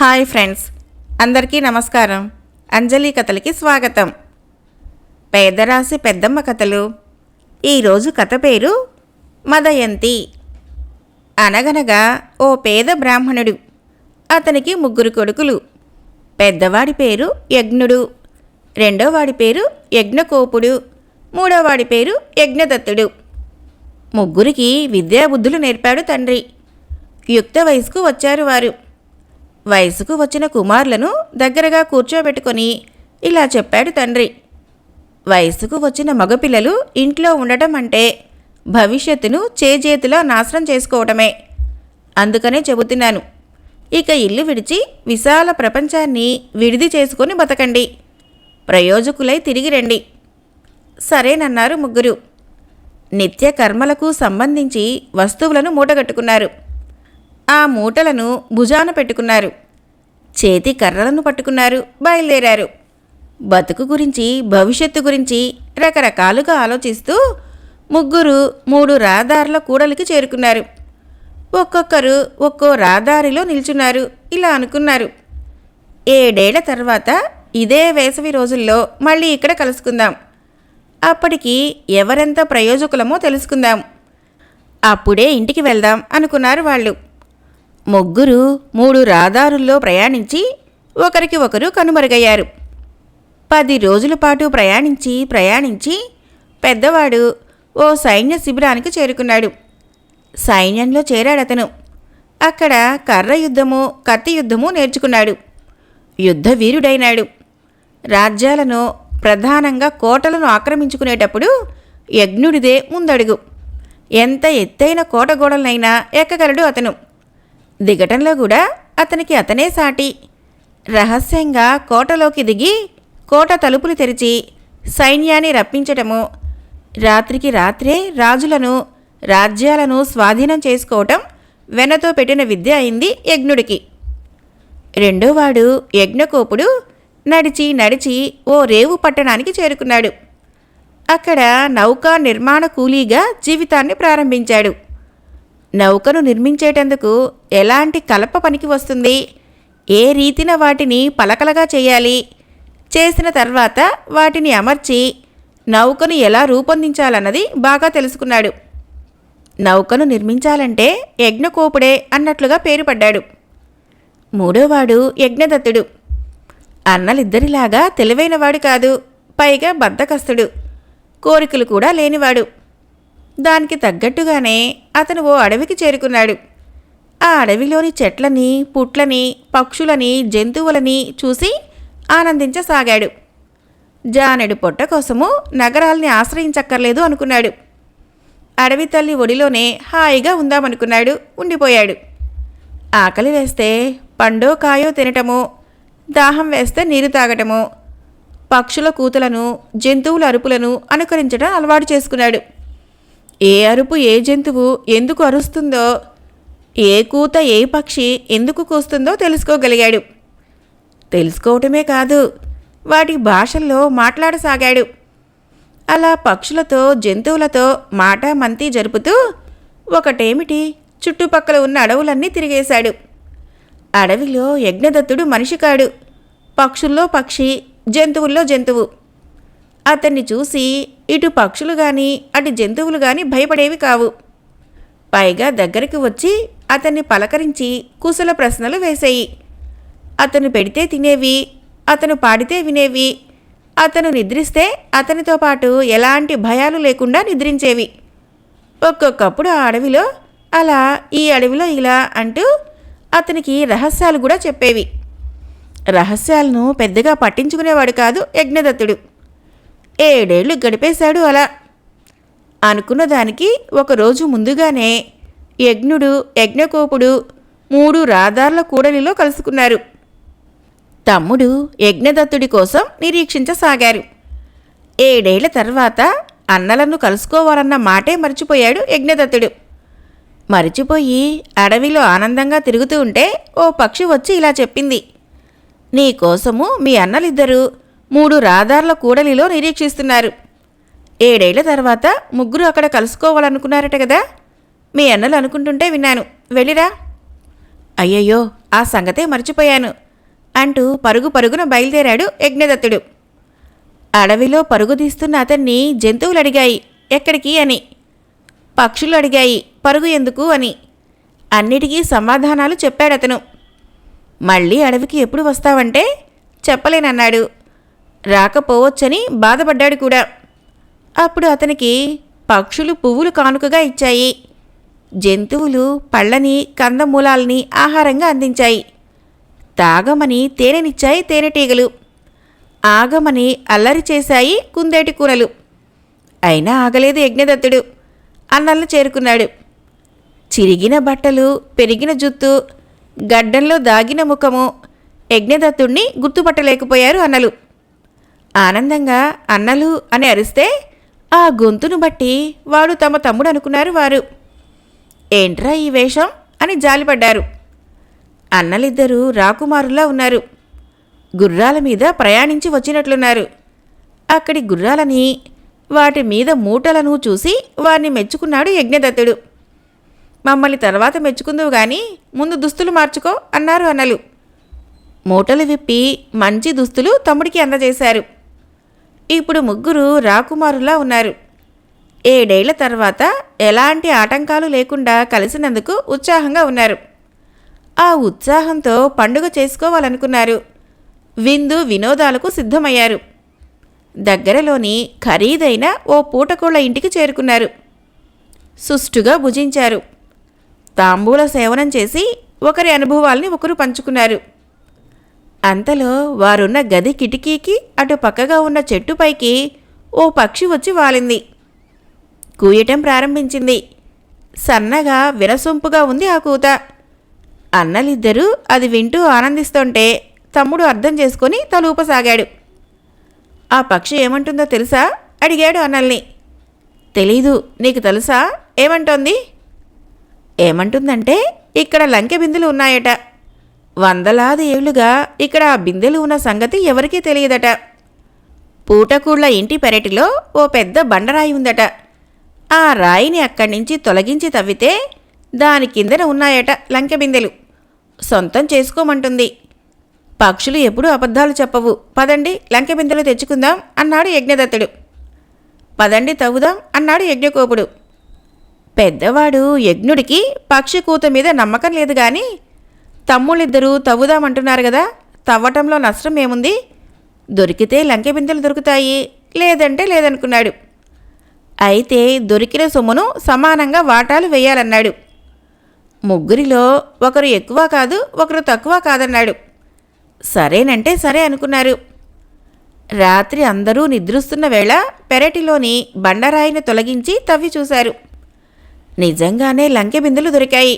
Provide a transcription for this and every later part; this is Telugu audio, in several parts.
హాయ్ ఫ్రెండ్స్ అందరికీ నమస్కారం. అంజలి కథలకి స్వాగతం. పేదరాశి పెద్దమ్మ కథలు. ఈరోజు కథ పేరు మదయంతి. అనగనగా ఓ పేద బ్రాహ్మణుడు అతనికి ముగ్గురు కొడుకులు. పెద్దవాడి పేరు యజ్ఞుడు రెండోవాడి పేరు యజ్ఞకోపుడు మూడోవాడి పేరు యజ్ఞదత్తుడు. ముగ్గురికి విద్యాబుద్ధులు నేర్పాడు తండ్రి. యుక్త వయసుకు వచ్చారు వారు. వయసుకు వచ్చిన కుమారులను దగ్గరగా కూర్చోబెట్టుకొని ఇలా చెప్పాడు తండ్రి. వయసుకు వచ్చిన మగపిల్లలు ఇంట్లో ఉండటం అంటే భవిష్యత్తును చేజేతిలో నాశనం చేసుకోవటమే. అందుకనే చెబుతున్నాను. ఇక ఇల్లు విడిచి విశాల ప్రపంచాన్ని విడిది చేసుకొని బతకండి. ప్రయోజకులై తిరిగి రండి. సరేనన్నారు ముగ్గురు. నిత్య కర్మలకు సంబంధించి వస్తువులను మూటగట్టుకున్నారు. ఆ మూటలను భుజాన పెట్టుకున్నారు. చేతి కర్రలను పట్టుకున్నారు బయలుదేరారు. బతుకు గురించి భవిష్యత్తు గురించి రకరకాలుగా ఆలోచిస్తూ ముగ్గురు మూడు రహదారుల కూడలికి చేరుకున్నారు. ఒక్కొక్కరు ఒక్కో రహదారిలో నిల్చున్నారు ఇలా అనుకున్నారు. ఏడేళ్ళ తర్వాత ఇదే వేసవి రోజుల్లో మళ్ళీ ఇక్కడ కలుసుకుందాం. అప్పటికి ఎవరెంత ప్రయోజకులమో తెలుసుకుందాం. అప్పుడే ఇంటికి వెళ్దాం అనుకున్నారు వాళ్ళు. ముగ్గురు మూడు రాదారుల్లో ప్రయాణించి ఒకరికి ఒకరు కనుమరుగయ్యారు. పది రోజుల పాటు ప్రయాణించి ప్రయాణించి పెద్దవాడు ఓ సైన్య శిబిరానికి చేరుకున్నాడు. సైన్యంలో చేరాడతను అక్కడ కర్ర యుద్ధము కత్తి యుద్ధము నేర్చుకున్నాడు. యుద్ధ వీరుడైనాడు. రాజ్యాలను ప్రధానంగా కోటలను ఆక్రమించుకునేటప్పుడు యజ్ఞుడిదే ముందడుగు. ఎంత ఎత్తైన కోట గోడలనైనా ఎక్కగలడు అతను. దిగటంలో కూడా అతనికి అతనే సాటి. రహస్యంగా కోటలోకి దిగి కోట తలుపులు తెరిచి సైన్యాన్ని రప్పించటము రాత్రికి రాత్రే రాజులను రాజ్యాలను స్వాధీనం చేసుకోవటం వెనతో పెట్టిన విద్య అయింది యజ్ఞుడికి. రెండోవాడు యజ్ఞకోపుడు నడిచి నడిచి ఓ రేవు పట్టణానికి చేరుకున్నాడు. అక్కడ నౌకా నిర్మాణ కూలీగా జీవితాన్ని ప్రారంభించాడు. నౌకను నిర్మించేటందుకు ఎలాంటి కలప పనికి వస్తుంది? ఏ రీతిన వాటిని పలకలగా చేయాలి? చేసిన తర్వాత వాటిని అమర్చి నౌకను ఎలా రూపొందించాలన్నది బాగా తెలుసుకున్నాడు. నౌకను నిర్మించాలంటే యజ్ఞకోపుడే అన్నట్లుగా పేరు పడ్డాడు. మూడోవాడు యజ్ఞదత్తుడు. అన్నలిద్దరిలాగా తెలివైనవాడు కాదు పైగా బద్ధకస్తుడు. కోరికలు కూడా లేనివాడు. దానికి తగ్గట్టుగానే అతను ఓ అడవికి చేరుకున్నాడు. ఆ అడవిలోని చెట్లని పుట్లని పక్షులని జంతువులని చూసి ఆనందించసాగాడు. జానెడు పొట్ట కోసము నగరాల్ని ఆశ్రయించక్కర్లేదు అనుకున్నాడు. అడవి తల్లి ఒడిలోనే హాయిగా ఉందామనుకున్నాడు ఉండిపోయాడు. ఆకలి వేస్తే పండో కాయో తినటము దాహం వేస్తే నీరు తాగటము పక్షుల కూతలను జంతువుల అరుపులను అనుకరించడం అలవాటు చేసుకున్నాడు. ఏ అరుపు ఏ జంతువు ఎందుకు అరుస్తుందో ఏ కూత ఏ పక్షి ఎందుకు కూస్తుందో తెలుసుకోగలిగాడు. తెలుసుకోవటమే కాదు వాటి భాషల్లో మాట్లాడసాగాడు. అలా పక్షులతో జంతువులతో మాటామంతి జరుపుతూ ఒకటేమిటి చుట్టుపక్కల ఉన్న అడవులన్నీ తిరిగేశాడు. అడవిలో యజ్ఞదత్తుడు మనిషి కాడు పక్షుల్లో పక్షి జంతువుల్లో జంతువు. అతన్ని చూసి ఇటు పక్షులు గాని అటు జంతువులు గాని భయపడేవి కావు. పైగా దగ్గరికి వచ్చి అతన్ని పలకరించి కుశల ప్రశ్నలు వేసేయి. అతను పెడితే తినేవి అతను పాడితే వినేవి అతను నిద్రిస్తే అతనితో పాటు ఎలాంటి భయాలు లేకుండా నిద్రించేవి. ఒక్కొక్కప్పుడు ఆ అడవిలో అలా ఈ అడవిలో ఇలా అంటూ అతనికి రహస్యాలు కూడా చెప్పేవి. రహస్యాలను పెద్దగా పట్టించుకునేవాడు కాదు యజ్ఞదత్తుడు. ఏడేళ్ళు గడిపేశాడు అలా. అనుకున్న దానికి ఒకరోజు ముందుగానే యజ్ఞుడు యజ్ఞకోపుడు మూడు రాధార్ల కూడలిలో కలుసుకున్నారు. తమ్ముడు యజ్ఞదత్తుడి కోసం నిరీక్షించసాగారు. ఏడేళ్ళ తర్వాత అన్నలను కలుసుకోవాలన్న మాటే మర్చిపోయాడు యజ్ఞదత్తుడు. మరిచిపోయి అడవిలో ఆనందంగా తిరుగుతూ ఉంటే ఓ పక్షి వచ్చి ఇలా చెప్పింది. నీకోసము మీ అన్నలిద్దరూ మూడు రాదార్ల కూడలిలో నిరీక్షిస్తున్నారు. ఏడేళ్ళ తర్వాత ముగ్గురు అక్కడ కలుసుకోవాలనుకున్నారట కదా మీ అన్నలు అనుకుంటుంటే విన్నాను. వెళ్ళిరా. అయ్యయ్యో ఆ సంగతే మర్చిపోయాను అంటూ పరుగు పరుగున బయలుదేరాడు యజ్ఞదత్తుడు. అడవిలో పరుగు తీస్తున్న అతన్ని జంతువులు అడిగాయి ఎక్కడికి అని. పక్షులు అడిగాయి పరుగు ఎందుకు అని. అన్నిటికీ సమాధానాలు చెప్పాడతను. మళ్ళీ అడవికి ఎప్పుడు వస్తావంటే చెప్పలేనన్నాడు. రాకపోవచ్చని బాధపడ్డాడు కూడా. అప్పుడు అతనికి పక్షులు పువ్వులు కానుకగా ఇచ్చాయి. జంతువులు పళ్ళని కందమూలాలని ఆహారంగా అందించాయి. తాగమని తేనెనిచ్చాయి తేనెటీగలు. ఆగమని అల్లరి చేశాయి కుందేటి కూరలు. అయినా ఆగలేదు యజ్ఞదత్తుడు. అన్నల్ని చేరుకున్నాడు. చిరిగిన బట్టలు పెరిగిన జుత్తు గడ్డంలో దాగిన ముఖము యజ్ఞదత్తుణ్ణి గుర్తుపట్టలేకపోయారు అన్నలు. ఆనందంగా అన్నలు అని అరిస్తే ఆ గొంతును బట్టి వాడు తమ తమ్ముడు అనుకున్నారు వారు. ఏంట్రా ఈ వేషం? అని జాలిపడ్డారు. అన్నలిద్దరూ రాకుమారులా ఉన్నారు. గుర్రాల మీద ప్రయాణించి వచ్చినట్లున్నారు. అక్కడి గుర్రాలని వాటి మీద మూటలను చూసి వారిని మెచ్చుకున్నాడు యజ్ఞదత్తుడు. మమ్మల్ని తర్వాత మెచ్చుకుందువు గాని ముందు దుస్తులు మార్చుకో అన్నారు అన్నలు. మూటలు విప్పి మంచి దుస్తులు తమ్ముడికి అందజేశారు. ఇప్పుడు ముగ్గురు రాకుమారులా ఉన్నారు. ఏడేళ్ళ తర్వాత ఎలాంటి ఆటంకాలు లేకుండా కలిసినందుకు ఉత్సాహంగా ఉన్నారు. ఆ ఉత్సాహంతో పండుగ చేసుకోవాలనుకున్నారు. విందు వినోదాలకు సిద్ధమయ్యారు. దగ్గరలోని ఖరీదైన ఓ పూటకోళ్ళ ఇంటికి చేరుకున్నారు. సుష్టుగా భుజించారు. తాంబూల సేవనం చేసి ఒకరి అనుభవాల్ని ఒకరు పంచుకున్నారు. అంతలో వారున్న గది కిటికీకి అటు పక్కగా ఉన్న చెట్టుపైకి ఓ పక్షి వచ్చి వాలింది. కూయటం ప్రారంభించింది. సన్నగా వినసొంపుగా ఉంది ఆ కూత. అన్నలిద్దరూ అది వింటూ ఆనందిస్తుంటే తమ్ముడు అర్థం చేసుకొని తలూపసాగాడు ఆ పక్షి ఏమంటుందో తెలుసా? అడిగాడు అన్నల్ని. తెలీదు నీకు తెలుసా? ఏమంటోంది? ఏమంటుందంటే ఇక్కడ లంకె బిందులు ఉన్నాయట. వందలాది ఏళ్ళుగా ఇక్కడ ఆ బిందెలు ఉన్న సంగతి ఎవరికీ తెలియదట. పూటకూళ్ళ ఇంటి పెరటిలో ఓ పెద్ద బండరాయి ఉందట. ఆ రాయిని అక్కడి నుంచి తొలగించి తవ్వితే దాని కిందన ఉన్నాయట లంకె బిందెలు. సొంతం చేసుకోమంటుంది. పక్షులు ఎప్పుడూ అబద్ధాలు చెప్పవు. పదండి లంకె బిందెలు తెచ్చుకుందాం అన్నాడు యజ్ఞదత్తుడు. పదండి తవ్వుదాం అన్నాడు యజ్ఞకోపుడు. పెద్దవాడు యజ్ఞుడికి పక్షి కూత మీద నమ్మకం లేదు కానీ తమ్ముళ్ళిద్దరూ తవ్వుదామంటున్నారు కదా తవ్వటంలో నష్టం ఏముంది? దొరికితే లంకె బిందెలు దొరుకుతాయి లేదంటే లేదనుకున్నాడు. అయితే దొరికిన సొమ్మును సమానంగా వాటాలు వేయాలన్నాడు. ముగ్గురిలో ఒకరు ఎక్కువ కాదు ఒకరు తక్కువ కాదన్నాడు. సరేనంటే సరే అనుకున్నారు. రాత్రి అందరూ నిద్రిస్తున్న వేళ పెరటిలోని బండరాయిని తొలగించి తవ్వి చూశారు. నిజంగానే లంకె బిందెలు దొరికాయి.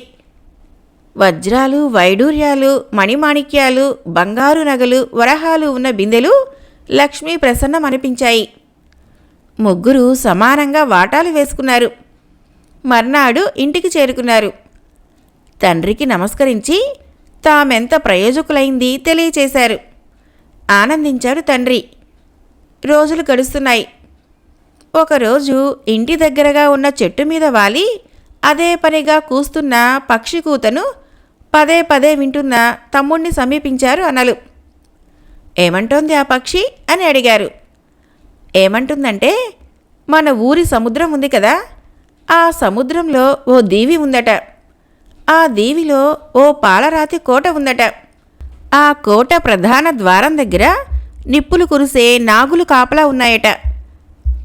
వజ్రాలు వైడూర్యాలు మణిమాణిక్యాలు బంగారు నగలు వరహాలు ఉన్న బిందెలు లక్ష్మీ ప్రసన్నమనిపించాయి. ముగ్గురు సమానంగా వాటాలు వేసుకున్నారు. మర్నాడు ఇంటికి చేరుకున్నారు. తండ్రికి నమస్కరించి తామెంత ప్రయోజకులైంది తెలియచేశారు. ఆనందించాడు తండ్రి. రోజులు గడుస్తున్నాయి. ఒకరోజు ఇంటి దగ్గరగా ఉన్న చెట్టు మీద వాలి అదే పనిగా కూస్తున్న పక్షి కూతను పదే పదే వింటున్న తమ్ముణ్ణి సమీపించారు అనలు ఏమంటోంది ఆ పక్షి? అని అడిగారు. ఏమంటుందంటే మన ఊరి సముద్రం ఉంది కదా ఆ సముద్రంలో ఓ దీవి ఉందట. ఆ దీవిలో ఓ పాలరాతి కోట ఉందట. ఆ కోట ప్రధాన ద్వారం దగ్గర నిప్పులు కురిసే నాగులు కాపలా ఉన్నాయట.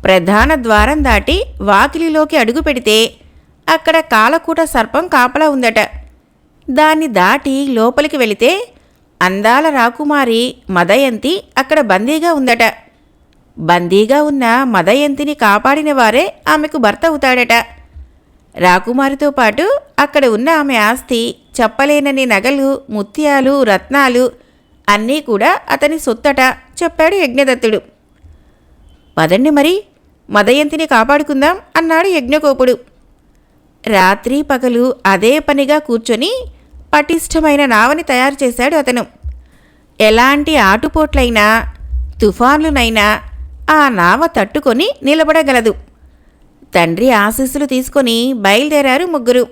ప్రధాన ద్వారం దాటి వాకిలిలోకి అడుగు పెడితే అక్కడ కాలకూట సర్పం కాపలా ఉందట. దాన్ని దాటి లోపలికి వెళితే అందాల రాకుమారి మదయంతి అక్కడ బందీగా ఉందట. బందీగా ఉన్న మదయంతిని కాపాడిన వారే ఆమెకు భర్త అవుతాడట. రాకుమారితో పాటు అక్కడ ఉన్న ఆమె ఆస్తి చెప్పలేనని నగలు ముత్యాలు రత్నాలు అన్నీ కూడా అతని సొత్తట చెప్పాడు యజ్ఞదత్తుడు. పదండి మరి మదయంతిని కాపాడుకుందాం అన్నాడు యజ్ఞకోపుడు. రాత్రి పగలు అదే పనిగా కూర్చొని పటిష్టమైన నావని తయారు చేశాడు అతను. ఎలాంటి ఆటుపోట్లైనా తుఫాన్లునైనా ఆ నావ తట్టుకొని నిలబడగలదు. తండ్రి ఆశీస్సులు తీసుకొని బయలుదేరారు ముగ్గురు.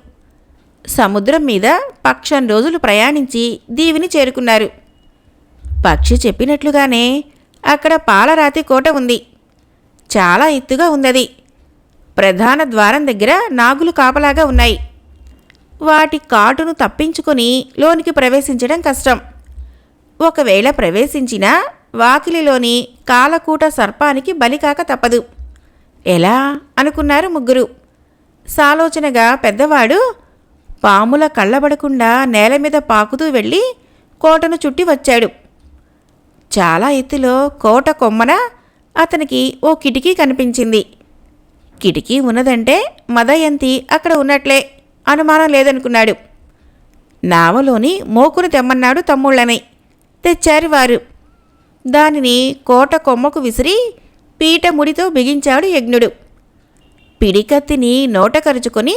సముద్రం మీద పక్షం రోజులు ప్రయాణించి దీవిని చేరుకున్నారు. పక్షి చెప్పినట్లుగానే అక్కడ పాలరాతి కోట ఉంది. చాలా ఎత్తుగా ఉందది. ప్రధాన ద్వారం దగ్గర నాగులు కాపలాగా ఉన్నాయి. వాటి కాటును తప్పించుకొని లోనికి ప్రవేశించడం కష్టం. ఒకవేళ ప్రవేశించినా వాకిలిలోని కాలకూట సర్పానికి బలికాక తప్పదు. ఎలా? అనుకున్నారు ముగ్గురు. సాలోచనగా పెద్దవాడు పాముల కళ్ళబడకుండా నేల మీద పాకుతూ వెళ్ళి కోటను చుట్టి వచ్చాడు. చాలా ఎత్తులో కోట కొమ్మన అతనికి ఓ కిటికీ కనిపించింది. కిటికీ ఉన్నదంటే మదయంతి అక్కడ ఉన్నట్లే. అనుమానం లేదనుకున్నాడు. నావలోని మోకును తెమ్మన్నాడు తమ్ముళ్ళని. తెచ్చారు వారు. దానిని కోట కొమ్మకు విసిరి పీట ముడితో బిగించాడు యజ్ఞుడు. పిడికత్తిని నోట కరుచుకొని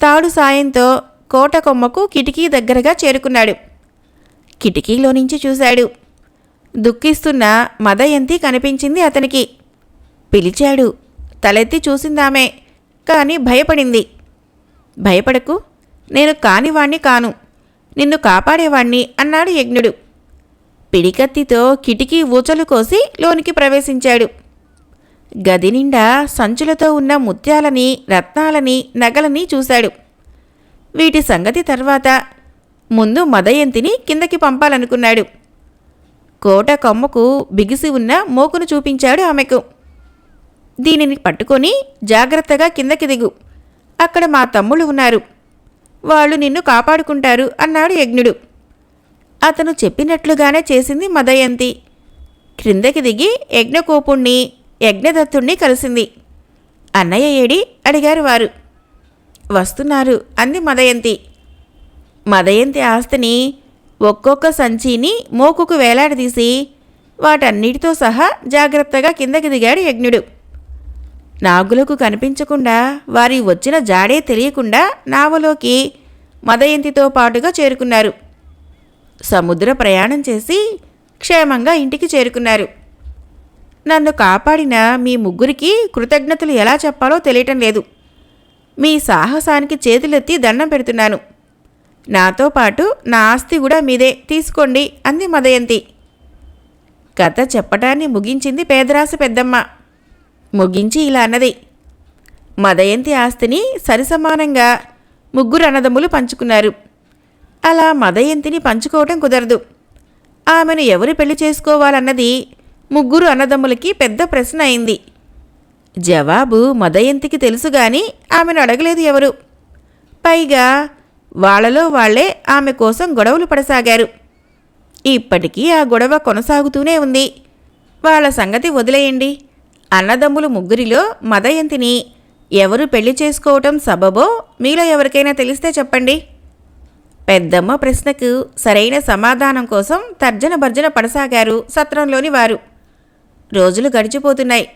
తాడు సాయంతో కోట కొమ్మకు కిటికీ దగ్గరగా చేరుకున్నాడు. కిటికీలో నుంచి చూశాడు. దుఃఖిస్తున్న మదయంతి కనిపించింది అతనికి. పిలిచాడు. తలెత్తి చూసిందామే కానీ భయపడింది. భయపడకు. నేను కానివాణ్ణి కాను. నిన్ను కాపాడేవాణ్ణి అన్నాడు యజ్ఞుడు. పిడికత్తితో కిటికీ ఊచలు కోసి లోనికి ప్రవేశించాడు. గది నిండా సంచులతో ఉన్న ముత్యాలని రత్నాలని నగలని చూశాడు. వీటి సంగతి తర్వాత ముందు మదయంతిని కిందకి పంపాలనుకున్నాడు. కోట కొమ్మకు బిగిసి ఉన్న మోకును చూపించాడు ఆమెకు. దీనిని పట్టుకొని జాగ్రత్తగా కిందకి దిగు. అక్కడ మా తమ్ముళ్ళు ఉన్నారు. వాళ్ళు నిన్ను కాపాడుకుంటారు అన్నాడు యజ్ఞుడు. అతను చెప్పినట్లుగానే చేసింది మదయంతి. క్రిందకి దిగి యజ్ఞకోపుణ్ణి యజ్ఞదత్తుణ్ణి కలిసింది. అన్నయ్య ఏడి? అడిగారు వారు. వస్తున్నారు అంది మదయంతి. మదయంతి ఆస్తిని ఒక్కొక్క సంచిని మోకుకు వేలాడదీసి వాటన్నిటితో సహా జాగ్రత్తగా కిందకి దిగాడు యజ్ఞుడు. నాగులకు కనిపించకుండా వారి వచ్చిన జాడే తెలియకుండా నావలోకి మదయంతితో పాటుగా చేరుకున్నారు. సముద్ర ప్రయాణం చేసి క్షేమంగా ఇంటికి చేరుకున్నారు. నన్ను కాపాడిన మీ ముగ్గురికి కృతజ్ఞతలు ఎలా చెప్పాలో తెలియటం లేదు. మీ సాహసానికి చేతులెత్తి దండం పెడుతున్నాను. నాతో పాటు నా ఆస్తి కూడా మీదే తీసుకోండి అంది మదయంతి. కథ చెప్పటాన్ని ముగించింది పేదరాశి పెద్దమ్మ. ముగించి ఇలా అన్నది. మదయంతి ఆస్తిని సరిసమానంగా ముగ్గురు అన్నదమ్ములు పంచుకున్నారు. అలా మదయంతిని పంచుకోవటం కుదరదు. ఆమెను ఎవరు పెళ్ళి చేసుకోవాలన్నది ముగ్గురు అన్నదమ్ములకి పెద్ద ప్రశ్న అయింది. జవాబు మదయంతికి తెలుసు గాని ఆమెను అడగలేదు ఎవరు. పైగా వాళ్ళలో వాళ్ళే ఆమె కోసం గొడవలు పడసాగారు. ఇప్పటికీ ఆ గొడవ కొనసాగుతూనే ఉంది. వాళ్ళ సంగతి వదిలేయండి. అన్నదమ్ములు ముగ్గురిలో మదయంతిని ఎవరు పెళ్ళి చేసుకోవటం సబబో మీలో ఎవరికైనా తెలిస్తే చెప్పండి. పెద్దమ్మ ప్రశ్నకు సరైన సమాధానం కోసం తర్జన భర్జన పడసాగారు సత్రంలోని వారు. రోజులు గడిచిపోతున్నాయి.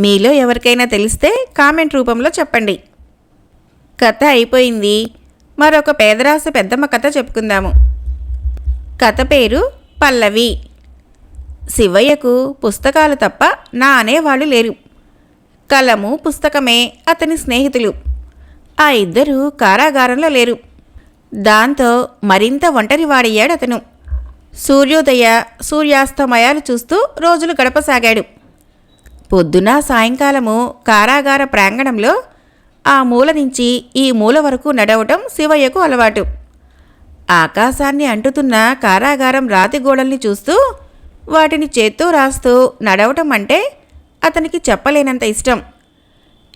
మీలో ఎవరికైనా తెలిస్తే కామెంట్ రూపంలో చెప్పండి. కథ అయిపోయింది. మరొక పేదరాశ పెద్దమ్మ కథ చెప్పుకుందాము. కథ పేరు పల్లవి. శివయ్యకు పుస్తకాలు తప్ప నా అనేవాళ్ళు లేరు. కలము పుస్తకమే అతని స్నేహితులు. ఆ ఇద్దరు కారాగారంలో లేరు. దాంతో మరింత ఒంటరివాడయ్యాడు అతను. సూర్యోదయ సూర్యాస్తమయాలు చూస్తూ రోజులు గడపసాగాడు. పొద్దున సాయంకాలము కారాగార ప్రాంగణంలో ఆ మూల నుంచి ఈ మూల వరకు నడవటం శివయ్యకు అలవాటు. ఆకాశాన్ని అంటుతున్న కారాగారం రాతి గోడల్ని చూస్తూ వాటిని చేత్తో రాస్తూ నడవటం అంటే అతనికి చెప్పలేనంత ఇష్టం.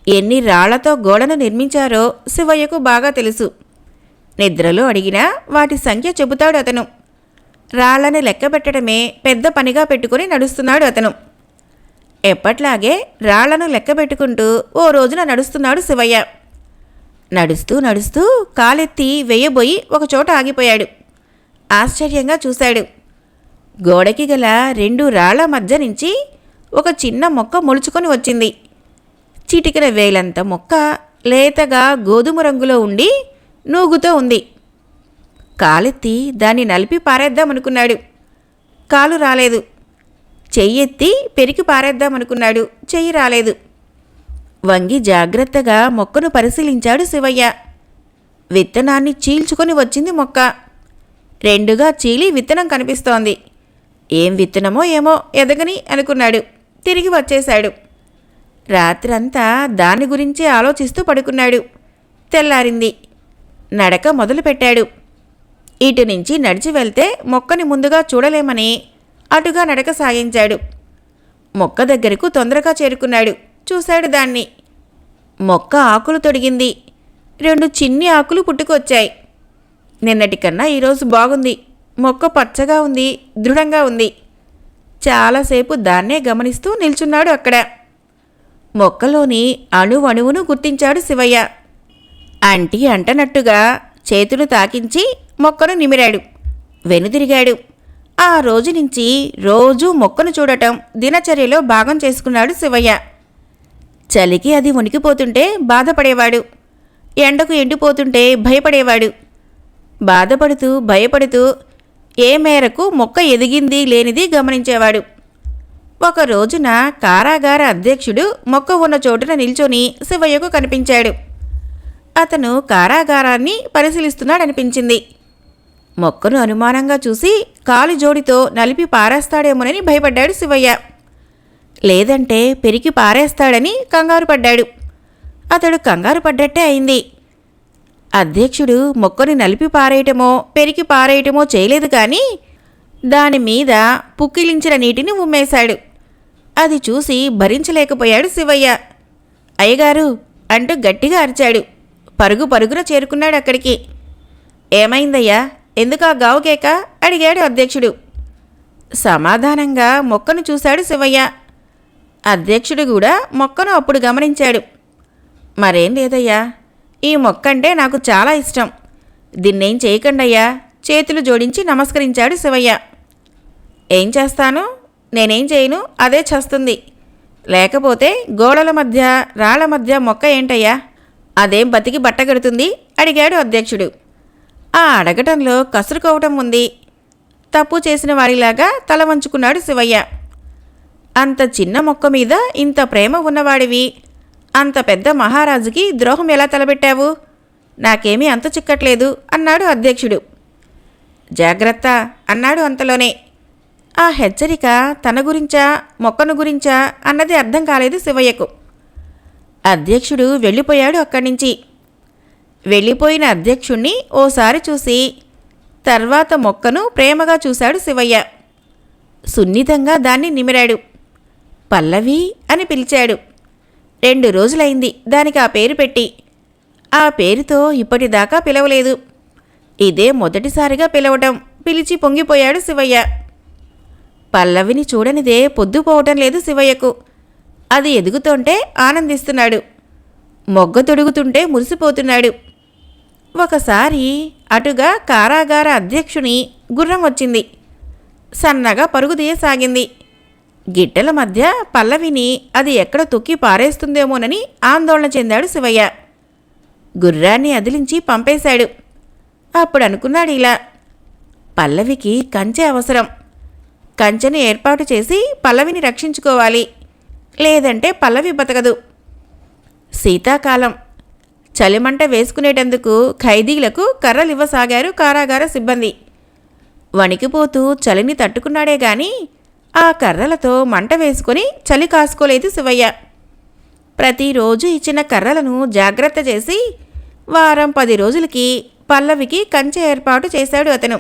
ఎన్ని రాళ్ళతో గోడను నిర్మించారో శివయ్యకు బాగా తెలుసు. నిద్రలో అడిగినా వాటి సంఖ్య చెబుతాడు అతను. రాళ్ళని లెక్కబెట్టడమే పెద్ద పనిగా పెట్టుకుని నడుస్తున్నాడు అతను. ఎప్పట్లాగే రాళ్ళను లెక్కబెట్టుకుంటూ ఓ రోజున నడుస్తున్నాడు శివయ్య. నడుస్తూ నడుస్తూ కాలెత్తి వెయ్యబోయి ఒకచోట ఆగిపోయాడు. ఆశ్చర్యంగా చూశాడు. గోడకి గల రెండు రాళ్ళ మధ్య నుంచి ఒక చిన్న మొక్క మొలుచుకొని వచ్చింది. చిటికిన వేలంత మొక్క లేతగా గోధుమ రంగులో ఉండి నూగుతో ఉంది. కాలెత్తి దాన్ని నలిపి పారేద్దామనుకున్నాడు కాలు రాలేదు. చెయ్యెత్తి పెరికి పారేద్దామనుకున్నాడు చెయ్యి రాలేదు. వంగి జాగ్రత్తగా మొక్కను పరిశీలించాడు శివయ్య. విత్తనాన్ని చీల్చుకొని వచ్చింది మొక్క. రెండుగా చీలి విత్తనం కనిపిస్తోంది. ఏం విత్తనమో ఏమో ఎదగని అనుకున్నాడు. తిరిగి వచ్చేశాడు. రాత్రంతా దాని గురించి ఆలోచిస్తూ పడుకున్నాడు. తెల్లారింది. నడక మొదలుపెట్టాడు. ఇటు నుంచి నడిచి వెళ్తే మొక్కని ముందుగా చూడలేమని అటుగా నడక సాగించాడు. మొక్క దగ్గరకు తొందరగా చేరుకున్నాడు. చూశాడు దాన్ని. మొక్క ఆకులు తొడిగింది. రెండు చిన్ని ఆకులు పుట్టుకొచ్చాయి. నిన్నటికన్నా ఈరోజు బాగుంది. మొక్క పచ్చగా ఉంది దృఢంగా ఉంది. చాలాసేపు దాన్నే గమనిస్తూ నిల్చున్నాడు అక్కడ. మొక్కలోని అణువణువును గుర్తించాడు శివయ్య. అంటి అంటనట్టుగా చేతులు తాకించి మొక్కను నిమిరాడు. వెనుదిరిగాడు. ఆ రోజు నుంచి రోజూ మొక్కను చూడటం దినచర్యలో భాగం చేసుకున్నాడు శివయ్య. చలికి అది వణికిపోతుంటే బాధపడేవాడు. ఎండకు ఎండిపోతుంటే భయపడేవాడు. బాధపడుతూ భయపడుతూ ఏ మేరకు మొక్క ఎదిగింది లేనిది గమనించేవాడు. ఒక రోజున కారాగార అధ్యక్షుడు మొక్క ఉన్న చోటున నిల్చొని శివయ్యకు కనిపించాడు. అతను కారాగారాన్ని పరిశీలిస్తున్నాడనిపించింది. మొక్కను అనుమానంగా చూసి కాలు జోడితో నలిపి పారేస్తాడేమోనని భయపడ్డాడు శివయ్య. లేదంటే పెరికి పారేస్తాడని కంగారు పడ్డాడు అతడు కంగారు పడ్డట్టే అయింది. అధ్యక్షుడు మొక్కని నలిపి పారేయటమో పెరికి పారేయటమో చేయలేదు కానీ దాని మీద పుక్కిలించిన నీటిని ఉమ్మేశాడు. అది చూసి భరించలేకపోయాడు శివయ్య. అయ్యగారు అంటూ గట్టిగా అరిచాడు. పరుగు పరుగున చేరుకున్నాడు అక్కడికి. ఏమైందయ్యా? ఎందుకు ఆ గావుకేక అడిగాడు అధ్యక్షుడు. సమాధానంగా మొక్కను చూశాడు శివయ్య. అధ్యక్షుడు కూడా మొక్కను అప్పుడు గమనించాడు. మరేం లేదయ్యా? ఈ మొక్క అంటే నాకు చాలా ఇష్టం. దీన్నేం చేయకండయ్యా? చేతులు జోడించి నమస్కరించాడు శివయ్య. ఏం చేస్తాను? నేనేం చేయను? అదే చేస్తుంది. లేకపోతే గోడల మధ్య రాళ్ళ మధ్య మొక్క ఏంటయ్యా? అదేం బతికి బట్టగడుతుంది అడిగాడు అధ్యక్షుడు. ఆ అడగటంలో కసురుకోవటం ఉంది. తప్పు చేసిన వారిలాగా తల వంచుకున్నాడు శివయ్య. అంత చిన్న మొక్క మీద ఇంత ప్రేమ ఉన్నవాడివి. అంత పెద్ద మహారాజుకి ద్రోహం ఎలా తలబెట్టావు నాకేమీ అంత చిక్కట్లేదు అన్నాడు అధ్యక్షుడు. జాగ్రత్త అన్నాడు అంతలోనే. ఆ హెచ్చరిక తన గురించా మొక్కను గురించా అన్నది అర్థం కాలేదు శివయ్యకు. అధ్యక్షుడు వెళ్ళిపోయాడు అక్కడి నుంచి వెళ్ళిపోయిన అధ్యక్షుణ్ణి ఓసారి చూసి తర్వాత మొక్కను ప్రేమగా చూశాడు శివయ్య. సున్నితంగా దాన్ని నిమిరాడు. పల్లవి అని పిలిచాడు. రెండు రోజులైంది దానికి ఆ పేరు పెట్టి. ఆ పేరుతో ఇప్పటిదాకా పిలవలేదు. ఇదే మొదటిసారిగా పిలవటం. పిలిచి పొంగిపోయాడు శివయ్య. పల్లవిని చూడనిదే పొద్దుపోవటం లేదు శివయ్యకు. అది ఎదుగుతుంటే ఆనందిస్తున్నాడు. మొగ్గ తొడుగుతుంటే మురిసిపోతున్నాడు. ఒకసారి అటుగా కారాగార అధ్యక్షుని గుర్రం వచ్చింది. సన్నగా పరుగుదీయసాగింది. గిట్టెల మధ్య పల్లవిని అది ఎక్కడ తొక్కి పారేస్తుందేమోనని ఆందోళన చెందాడు శివయ్య. గుర్రాన్ని అదిలించి పంపేశాడు. అప్పుడు అనుకున్నాడు ఇలా. పల్లవికి కంచె అవసరం. కంచెను ఏర్పాటు చేసి పల్లవిని రక్షించుకోవాలి. లేదంటే పల్లవి బతకదు. శీతాకాలం. చలిమంట వేసుకునేటందుకు ఖైదీలకు కర్రలివ్వసాగారు కారాగార సిబ్బంది. వణికిపోతూ చలిని తట్టుకున్నాడే గాని ఆ కర్రలతో మంట వేసుకొని చలి కాసుకోలేదు శివయ్య. ప్రతిరోజు ఇచ్చిన కర్రలను జాగ్రత్త చేసి వారం పది రోజులకి పల్లవికి కంచె ఏర్పాటు చేశాడు అతను.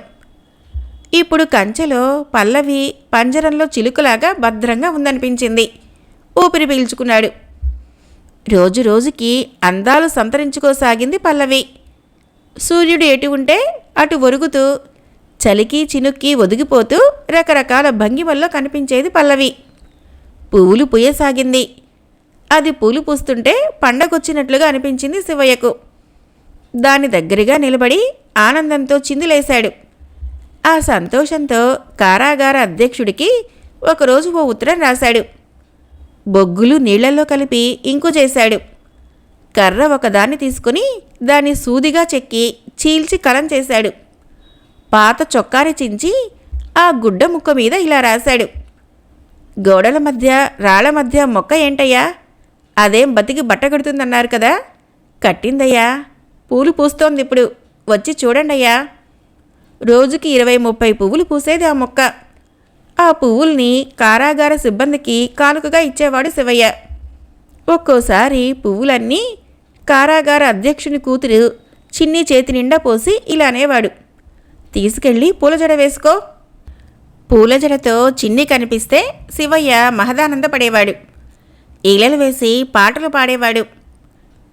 ఇప్పుడు కంచెలో పల్లవి పంజరంలో చిలుకలాగా భద్రంగా ఉందనిపించింది. ఊపిరి పీల్చుకున్నాడు. రోజు రోజుకి అందాలు సంతరించుకోసాగింది పల్లవి. సూర్యుడు ఎటు ఉంటే అటు ఒరుగుతూ చలికి చినుక్కి ఒదిగిపోతూ రకరకాల భంగిమల్లో కనిపించేది పల్లవి. పువ్వులు పుయ్యసాగింది. అది పూలు పూస్తుంటే పండగొచ్చినట్లుగా అనిపించింది శివయ్యకు. దాని దగ్గరగా నిలబడి ఆనందంతో చిందులేశాడు. ఆ సంతోషంతో కారాగార అధ్యక్షుడికి ఒకరోజు ఓ ఉత్తరం రాశాడు. బొగ్గులు నీళ్ళలో కలిపి ఇంకు చేశాడు. కర్ర ఒకదాన్ని తీసుకుని దాన్ని సూదిగా చెక్కి చీల్చి కలం చేశాడు. పాత చొక్కాని చించి ఆ గుడ్డ ముక్క మీద ఇలా రాశాడు. గోడల మధ్య రాళ్ళ మధ్య మొక్క ఏంటయ్యా? అదేం బతికి బట్ట కడుతుందన్నారు కదా? కట్టిందయ్యా. పూలు పూస్తోంది ఇప్పుడు. వచ్చి చూడండి అయ్యా రోజుకి ఇరవై ముప్పై పువ్వులు పూసేది ఆ మొక్క. ఆ పువ్వుల్ని కారాగార సిబ్బందికి కానుకగా ఇచ్చేవాడు శివయ్య. ఒక్కోసారి పువ్వులన్నీ కారాగార అధ్యక్షుని కూతురు చిన్ని చేతి నిండా పోసి ఇలా అనేవాడు తీసుకెళ్ళి పూలజడ వేసుకో. పూలజడతో చిన్ని కనిపిస్తే శివయ్య మహదానంద పడేవాడు ఈలలు వేసి పాటలు పాడేవాడు.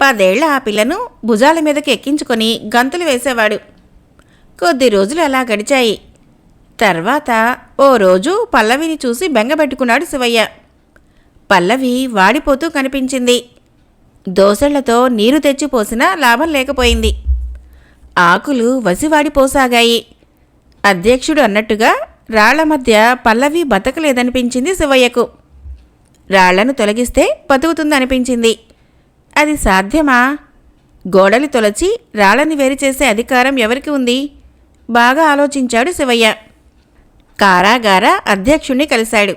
పదేళ్ళ ఆ పిల్లను భుజాల మీదకి ఎక్కించుకొని గంతులు వేసేవాడు. కొద్ది రోజులు అలా గడిచాయి. తర్వాత ఓ రోజు పల్లవిని చూసి బెంగపెట్టుకున్నాడు శివయ్య. పల్లవి వాడిపోతూ కనిపించింది. దోసళ్ళతో నీరు తెచ్చిపోసినా లాభం లేకపోయింది. ఆకులు వసివాడిపోసాగాయి. అధ్యక్షుడు అన్నట్టుగా రాళ్ళ మధ్య పల్లవి బతకలేదనిపించింది శివయ్యకు. రాళ్ళను తొలగిస్తే బతుకుతుందనిపించింది. అది సాధ్యమా? గోడలు తొలచి రాళ్ళని వేరు చేసే అధికారం ఎవరికి ఉంది? బాగా ఆలోచించాడు శివయ్య. కారాగార అధ్యక్షుణ్ణి కలిశాడు.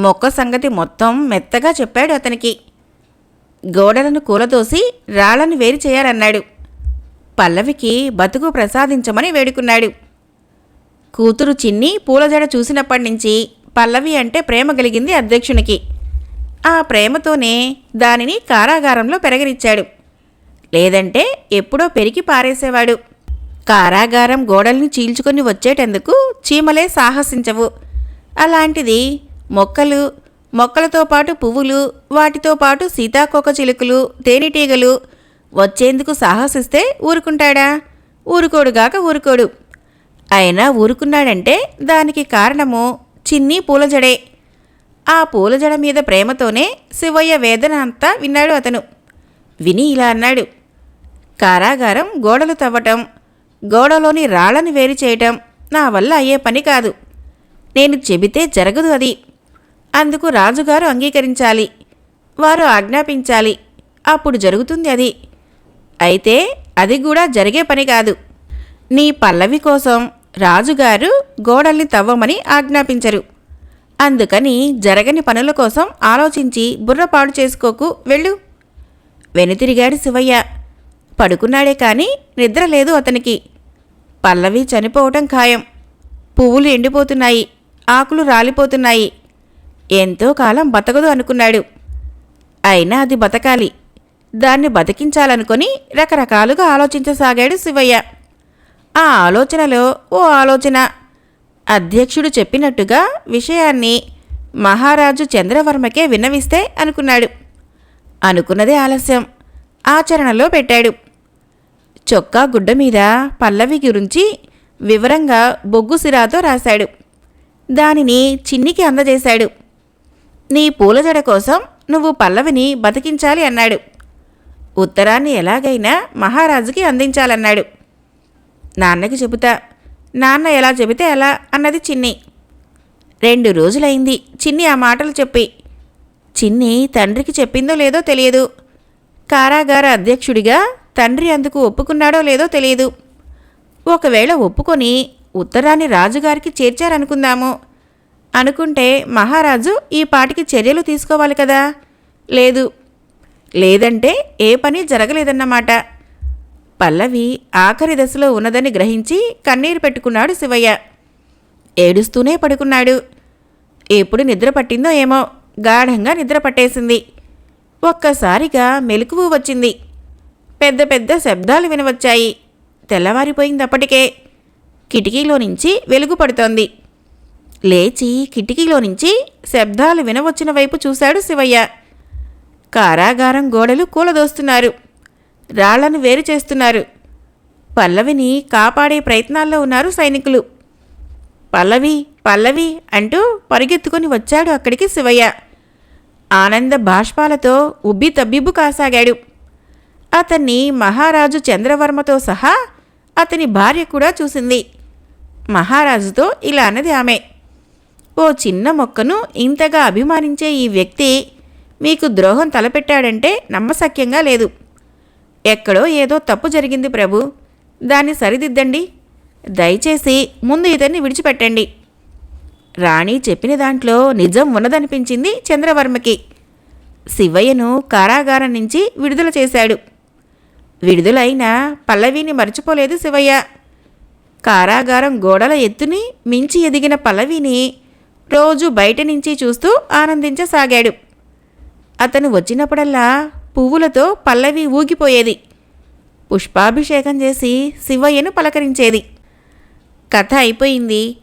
మొక్క సంగతి మొత్తం మెత్తగా చెప్పాడు అతనికి. గోడలను కూలదోసి రాళ్ళను వేరు చేయాలన్నాడు. పల్లవికి బతుకు ప్రసాదించమని వేడుకున్నాడు. కూతురు చిన్ని పూలజడ చూసినప్పటి నుంచి పల్లవి అంటే ప్రేమ కలిగింది అధ్యక్షునికి. ఆ ప్రేమతోనే దానిని కారాగారంలో పెరగనిచ్చాడు. లేదంటే ఎప్పుడో పెరిగి పారేసేవాడు. కారాగారం గోడల్ని చీల్చుకొని వచ్చేటందుకు చీమలే సాహసించవు. అలాంటిది మొక్కలు మొక్కలతో పాటు పువ్వులు వాటితో పాటు సీతాకోక చిలుకలు తేనెటీగలు వచ్చేందుకు సాహసిస్తే ఊరుకుంటాడా? ఊరుకోడుగాక ఊరుకోడు. అయినా ఊరుకున్నాడంటే దానికి కారణము చిన్ని పూలజడే. ఆ పూలజడ మీద ప్రేమతోనే శివయ్య వేదన అంతా విన్నాడు అతను. విని ఇలా అన్నాడు. కారాగారం గోడలు తవ్వటం గోడలోని రాళ్ళని వేరు చేయటం నా వల్ల అయ్యే పని కాదు. నేను చెబితే జరగదు అది. అందుకు రాజుగారు అంగీకరించాలి. వారు ఆజ్ఞాపించాలి. అప్పుడు జరుగుతుంది అది. అయితే అది కూడా జరిగే పని కాదు. నీ పల్లవి కోసం రాజుగారు గోడల్ని తవ్వమని ఆజ్ఞాపించరు. అందుకని జరగని పనుల కోసం ఆలోచించి బుర్రపాడు చేసుకోకు వెళ్ళు. వెనుతిరిగాడు శివయ్య. పడుకున్నాడే కానీ నిద్ర లేదు అతనికి. పల్లవి చనిపోవటం ఖాయం. పువ్వులు ఎండిపోతున్నాయి ఆకులు రాలిపోతున్నాయి. ఎంతో కాలం బతకదు అనుకున్నాడు. అయినా అది బతకాలి. దాన్ని బతికించాలనుకుని రకరకాలుగా ఆలోచించసాగాడు శివయ్య. ఆ ఆలోచనలో ఓ ఆలోచన. అధ్యక్షుడు చెప్పినట్టుగా విషయాన్ని మహారాజు చంద్రవర్మకే విన్నవిస్తే అనుకున్నాడు. అనుకున్నదే ఆలస్యం. ఆచరణలో పెట్టాడు. చొక్కా గుడ్డ మీద పల్లవి గురించి వివరంగా బొగ్గు సిరాతో రాశాడు. దానిని చిన్నికి అందజేశాడు. నీ పూలజడ కోసం నువ్వు పల్లవిని బతికించాలి అన్నాడు. ఉత్తరాన్ని ఎలాగైనా మహారాజుకి అందించాలన్నాడు. నాన్నకి చెబుతా నాన్న ఎలా చెబితే ఎలా అన్నది చిన్ని. రెండు రోజులైంది చిన్ని ఆ మాటలు చెప్పి. చిన్ని తండ్రికి చెప్పిందో లేదో తెలియదు. కారాగార అధ్యక్షుడిగా తండ్రి అందుకు ఒప్పుకున్నాడో లేదో తెలియదు. ఒకవేళ ఒప్పుకొని ఉత్తరాన్ని రాజుగారికి చేర్చారనుకుందాము. అనుకుంటే మహారాజు ఈ పాటికి చర్యలు తీసుకోవాలి కదా? లేదు. లేదంటే ఏ పని జరగలేదన్నమాట. పల్లవి ఆఖరి దశలో ఉన్నదని గ్రహించి కన్నీరు పెట్టుకున్నాడు శివయ్య. ఏడుస్తూనే పడుకున్నాడు. ఎప్పుడు నిద్ర పట్టిందో ఏమో గాఢంగా నిద్ర పట్టేసింది. ఒక్కసారిగా మెలకువు వచ్చింది. పెద్ద పెద్ద శబ్దాలు వినవచ్చాయి. తెల్లవారిపోయింది అప్పటికే కిటికీలో నుంచి వెలుగు పడుతోంది. లేచి కిటికీలో నుంచి శబ్దాలు వినవచ్చిన వైపు చూశాడు శివయ్య. కారాగారం గోడలు కూలదోస్తున్నారు. రాళ్ళను వేరు చేస్తున్నారు. పల్లవిని కాపాడే ప్రయత్నాల్లో ఉన్నారు సైనికులు. పల్లవి పల్లవి అంటూ పరిగెత్తుకుని వచ్చాడు అక్కడికి శివయ్య. ఆనంద బాష్పాలతో ఉబ్బి తబ్బిబ్బు కాసాగాడు. అతన్ని మహారాజు చంద్రవర్మతో సహా అతని భార్య కూడా చూసింది. మహారాజుతో ఇలా అన్నది ఆమె. ఓ చిన్న మొక్కను ఇంతగా అభిమానించే ఈ వ్యక్తి మీకు ద్రోహం తలపెట్టాడంటే నమ్మశక్యంగా లేదు. ఎక్కడో ఏదో తప్పు జరిగింది ప్రభు. దాన్ని సరిదిద్దండి. దయచేసి ముందు ఇతన్ని విడిచిపెట్టండి. రాణి చెప్పిన దాంట్లో నిజం ఉన్నదనిపించింది చంద్రవర్మకి. శివయ్యను కారాగారం నుంచి విడుదల చేశాడు. విడుదలైన పల్లవిని మర్చిపోలేదు శివయ్య. కారాగారం గోడల ఎత్తుని మించి ఎదిగిన పల్లవిని రోజు బయట నుంచి చూస్తూ ఆనందించసాగాడు. అతను వచ్చినప్పుడల్లా పువ్వులతో పల్లవి ఊగిపోయేది. పుష్పాభిషేకం చేసి శివయ్యను పలకరించేది. కథ అయిపోయింది.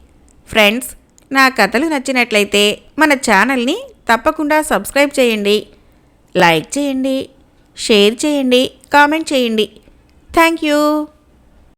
ఫ్రెండ్స్ నా కథలు నచ్చినట్లయితే మన ఛానల్ని తప్పకుండా సబ్స్క్రైబ్ చేయండి. లైక్ చేయండి షేర్ చేయండి కామెంట్ చేయండి. Thank you.